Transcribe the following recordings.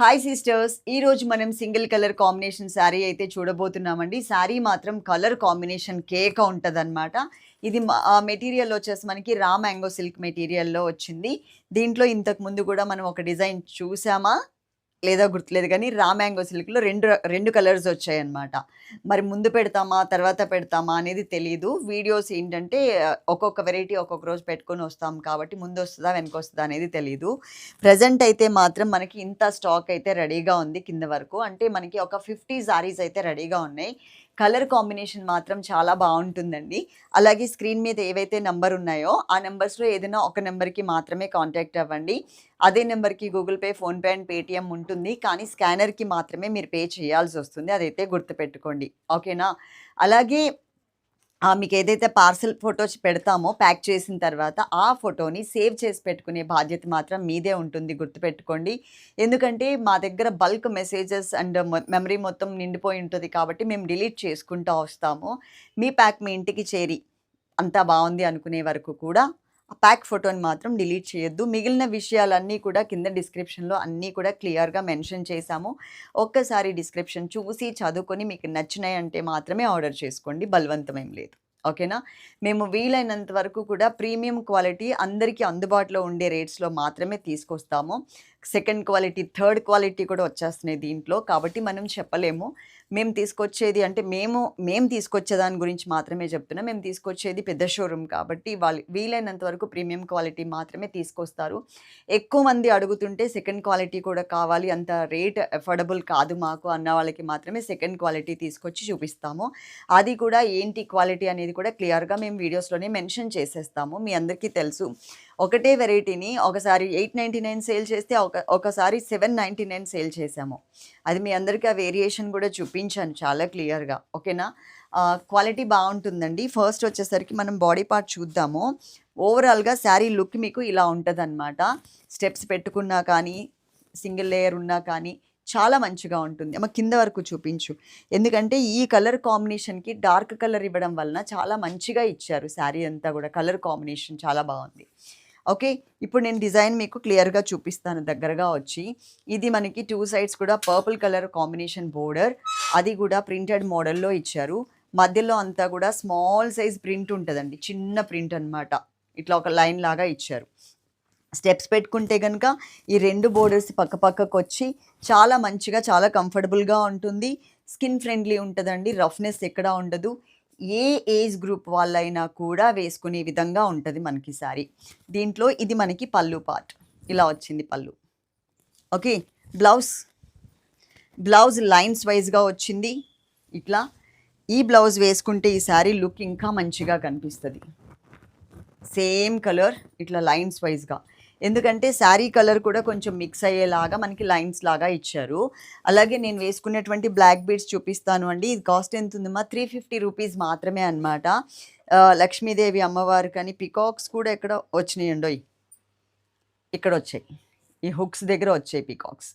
Hi sisters ఈ రోజు మనం సింగిల్ కలర్ కాంబినేషన్ శారీ అయితే చూడబోతున్నామండి. శారీ మాత్రం కలర్ కాంబినేషన్ కేక్ ఉంటదన్నమాట. ఇది మెటీరియల్ వచ్చేసి మనకి రా మ్యాంగో సిల్క్ మెటీరియల్లో వచ్చింది. దీంట్లో ఇంతకు ముందు కూడా మనం ఒక డిజైన్ చూసామా? లేదా గుర్తులేదు కానీ రా మ్యాంగో సిల్క్లో రెండు రెండు కలర్స్ వచ్చాయన్నమాట. మరి ముందు పెడతామా తర్వాత పెడతామా అనేది తెలియదు వీడియోస్ ఏంటంటే ఒక్కొక్క వెరైటీ ఒక్కొక్క రోజు పెట్టుకొని వస్తాం కాబట్టి ముందు వస్తుందా వెనక వస్తుందా అనేది తెలియదు ప్రజెంట్ అయితే మాత్రం మనకి ఇంత స్టాక్ అయితే రెడీగా ఉంది కింద వరకు. అంటే మనకి ఒక ఫిఫ్టీ సారీస్ అయితే రెడీగా ఉన్నాయి. కలర్ కాంబినేషన్ మాత్రం చాలా బాగుంటుందండి. అలాగే స్క్రీన్ మీద ఏవైతే నెంబర్ ఉన్నాయో ఆ నెంబర్స్లో ఏదైనా ఒక నెంబర్కి మాత్రమే కాంటాక్ట్ అవ్వండి. అదే నెంబర్కి Google Pay PhonePe and Paytm ఉంటుంది. కానీ స్కానర్కి మాత్రమే మీరు పే చేయాల్సి వస్తుంది. అదైతే గుర్తుపెట్టుకోండి. ఓకేనా? అలాగే మీకు ఏదైతే పార్సల్ ఫొటోస్ పెడతామో ప్యాక్ చేసిన తర్వాత ఆ ఫోటోని సేవ్ చేసి పెట్టుకునే బాధ్యత మాత్రం మీదే ఉంటుంది. గుర్తుపెట్టుకోండి. ఎందుకంటే మా దగ్గర బల్క్ మెసేజెస్ అండ్ మెమరీ మొత్తం నిండిపోయి ఉంటుంది కాబట్టి మేము డిలీట్ చేసుకుంటూ వస్తాము. మీ ప్యాక్ మీ ఇంటికి చేరి అంతా బాగుంది అనుకునే వరకు కూడా ప్యాక్ ఫోటోని మాత్రం డిలీట్ చేయొద్దు. మిగిలిన విషయాలన్నీ కూడా కింద డిస్క్రిప్షన్లో అన్నీ కూడా క్లియర్గా మెన్షన్ చేశాము. ఒక్కసారి డిస్క్రిప్షన్ చూసి చదువుకొని మీకు నచ్చినాయి అంటే మాత్రమే ఆర్డర్ చేసుకోండి. బలవంతం ఏం లేదు. ఓకేనా? మేము వీలైనంత వరకు కూడా ప్రీమియం క్వాలిటీ అందరికీ అందుబాటులో ఉండే రేట్స్లో మాత్రమే తీసుకొస్తాము. సెకండ్ క్వాలిటీ థర్డ్ క్వాలిటీ కూడా వచ్చేస్తున్నాయి దీంట్లో. కాబట్టి మనం చెప్పలేము. మేము తీసుకొచ్చేది అంటే మేము మేము తీసుకొచ్చే దాని గురించి మాత్రమే చెప్తున్నాం. మేము తీసుకొచ్చేది పెద్ద షోరూమ్ కాబట్టి వాళ్ళు వీలైనంత వరకు ప్రీమియం క్వాలిటీ మాత్రమే తీసుకొస్తారు. ఎక్కువ మంది అడుగుతుంటే సెకండ్ క్వాలిటీ కూడా కావాలి అంత రేట్ అఫోర్డబుల్ కాదు మాకు అన్న వాళ్ళకి మాత్రమే సెకండ్ క్వాలిటీ తీసుకొచ్చి చూపిస్తాము. అది కూడా ఏంటి క్వాలిటీ అనేది కూడా క్లియర్గా మేము వీడియోస్లోనే మెన్షన్ చేసేస్తాము. మీ అందరికీ తెలుసు. ఒకటే వెరైటీని ఒకసారి ఎయిట్ నైంటీ నైన్ సేల్ చేస్తే ఒక ఒకసారి సెవెన్ నైంటీ నైన్ సేల్ చేసాము. అది మీ అందరికీ ఆ వేరియేషన్ కూడా చూపించాను చాలా క్లియర్గా. ఓకేనా? క్వాలిటీ బాగుంటుందండి. ఫస్ట్ వచ్చేసరికి మనం బాడీ పార్ట్ చూద్దాము. ఓవరాల్గా శారీ లుక్ మీకు ఇలా ఉంటుంది స్టెప్స్ పెట్టుకున్నా కానీ సింగిల్ లేయర్ ఉన్నా కానీ చాలా మంచిగా ఉంటుంది. అమ్మ కింద వరకు చూపించు. ఎందుకంటే ఈ కలర్ కాంబినేషన్కి డార్క్ కలర్ ఇవ్వడం వలన చాలా మంచిగా ఇచ్చారు శారీ అంతా కూడా. కలర్ కాంబినేషన్ చాలా బాగుంది. ఓకే ఇప్పుడు నేను డిజైన్ మీకు క్లియర్గా చూపిస్తాను దగ్గరగా వచ్చి. ఇది మనకి టూ సైడ్స్ కూడా పర్పుల్ కలర్ కాంబినేషన్ బోర్డర్. అది కూడా ప్రింటెడ్ మోడల్లో ఇచ్చారు. మధ్యలో అంతా కూడా స్మాల్ సైజ్ ప్రింట్ ఉంటుందండి చిన్న ప్రింట్ అన్నమాట. ఇట్లా ఒక లైన్ లాగా ఇచ్చారు. స్టెప్స్ పెట్టుకుంటే కనుక ఈ రెండు బోర్డర్స్ పక్క పక్కకు వచ్చి చాలా మంచిగా చాలా కంఫర్టబుల్గా ఉంటుంది. స్కిన్ ఫ్రెండ్లీ ఉంటుందండి రఫ్నెస్ ఎక్కడా ఉండదు. ఏ ఏజ్ గ్రూప్ వాళ్ళైనా కూడా వేసుకునే విధంగా ఉంటుంది మనకి సారీ. దీంట్లో ఇది మనకి పళ్ళు పార్ట్. ఇలా వచ్చింది పళ్ళు. ఓకే? బ్లౌజ్. బ్లౌజ్ లైన్స్ వైజ్గా వచ్చింది. ఇట్లా. ఈ బ్లౌజ్ వేసుకుంటే ఈ శారీ లుక్ ఇంకా మంచిగా కనిపిస్తుంది. సేమ్ కలర్ ఇట్లా లైన్స్ వైజ్గా ఎందుకంటే శారీ కలర్ కూడా కొంచెం మిక్స్ అయ్యేలాగా మనకి లైన్స్ లాగా ఇచ్చారు. అలాగే నేను వేసుకునేటువంటి బ్లాక్ బీడ్స్ చూపిస్తాను అండి. ఇది కాస్ట్ ఎంత ఉందమ్మా? త్రీ ఫిఫ్టీ రూపీస్ మాత్రమే అనమాట లక్ష్మీదేవి అమ్మవారు కానీ పికాక్స్ కూడా ఎక్కడ వచ్చినాయండో ఇక్కడ వచ్చాయి. ఈ హుక్స్ దగ్గర వచ్చాయి పికాక్స్.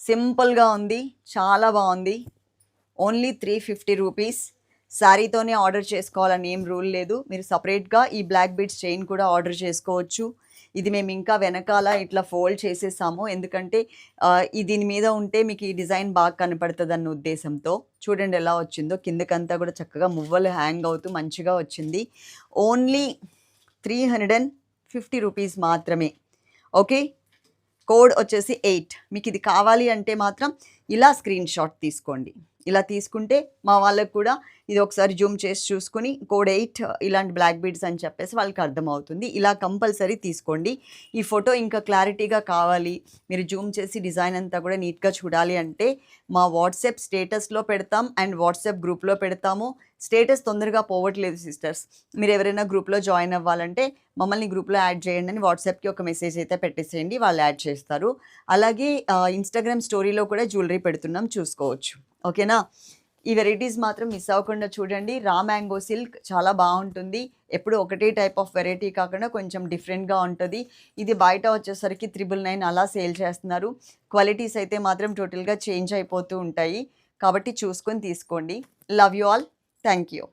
సింపుల్గా ఉంది చాలా బాగుంది. Only three fifty rupees. శారీతోనే order చేసుకోవాలని ఏం రూల్ లేదు. మీరు సపరేట్గా ఈ బ్లాక్ బీడ్స్ చైన్ కూడా ఆర్డర్ చేసుకోవచ్చు. ఇది మేము ఇంకా వెనకాల ఇట్లా ఫోల్డ్ చేసేసాము. ఎందుకంటే దీని మీద ఉంటే మీకు ఈ డిజైన్ బాగా కనపడుతుంది అన్న ఉద్దేశంతో. చూడండి ఎలా వచ్చిందో. కిందకంతా కూడా చక్కగా మువ్వలు హ్యాంగ్ అవుతూ మంచిగా వచ్చింది. Only three hundred and fifty rupees మాత్రమే. ఓకే? కోడ్ వచ్చేసి ఎయిట్. మీకు ఇది కావాలి అంటే మాత్రం ఇలా స్క్రీన్ షాట్ తీసుకోండి. ఇలా తీసుకుంటే మా వాళ్ళకు కూడా ఇది ఒకసారి జూమ్ చేసి చూసుకుని కోడ్ ఎయిట్ ఇలాంటి బ్లాక్ బీడ్స్ అని చెప్పేసి వాళ్ళకి అర్థమవుతుంది. ఇలా కంపల్సరీ తీసుకోండి. ఈ ఫోటో ఇంకా క్లారిటీగా కావాలి. మీరు జూమ్ చేసి డిజైన్ అంతా కూడా నీట్గా చూడాలి అంటే మా వాట్సాప్ స్టేటస్లో పెడతాం అండ్ వాట్సాప్ గ్రూప్లో పెడతాము. స్టేటస్ తొందరగా పోవట్లేదు సిస్టర్స్. మీరు ఎవరైనా గ్రూప్లో జాయిన్ అవ్వాలంటే మమ్మల్ని గ్రూప్లో యాడ్ చేయండి అని వాట్సాప్కి ఒక మెసేజ్ అయితే పెట్టేసేయండి. వాళ్ళు యాడ్ చేస్తారు. అలాగే ఇన్స్టాగ్రామ్ స్టోరీలో కూడా జ్యువెలరీ పెడుతున్నాం. చూసుకోవచ్చు. ఓకేనా? ఈ వెరైటీస్ మాత్రం మిస్ అవ్వకుండా చూడండి. రా మ్యాంగో సిల్క్ చాలా బాగుంటుంది. ఎప్పుడు ఒకటే టైప్ ఆఫ్ వెరైటీ కాకుండా కొంచెం డిఫరెంట్గా ఉంటుంది. ఇది బయట వచ్చేసరికి త్రిబుల్ నైన్ అలా సేల్ చేస్తున్నారు. క్వాలిటీస్ అయితే మాత్రం టోటల్గా చేంజ్ అయిపోతూ ఉంటాయి. కాబట్టి చూసుకొని తీసుకోండి. Love you all. Thank you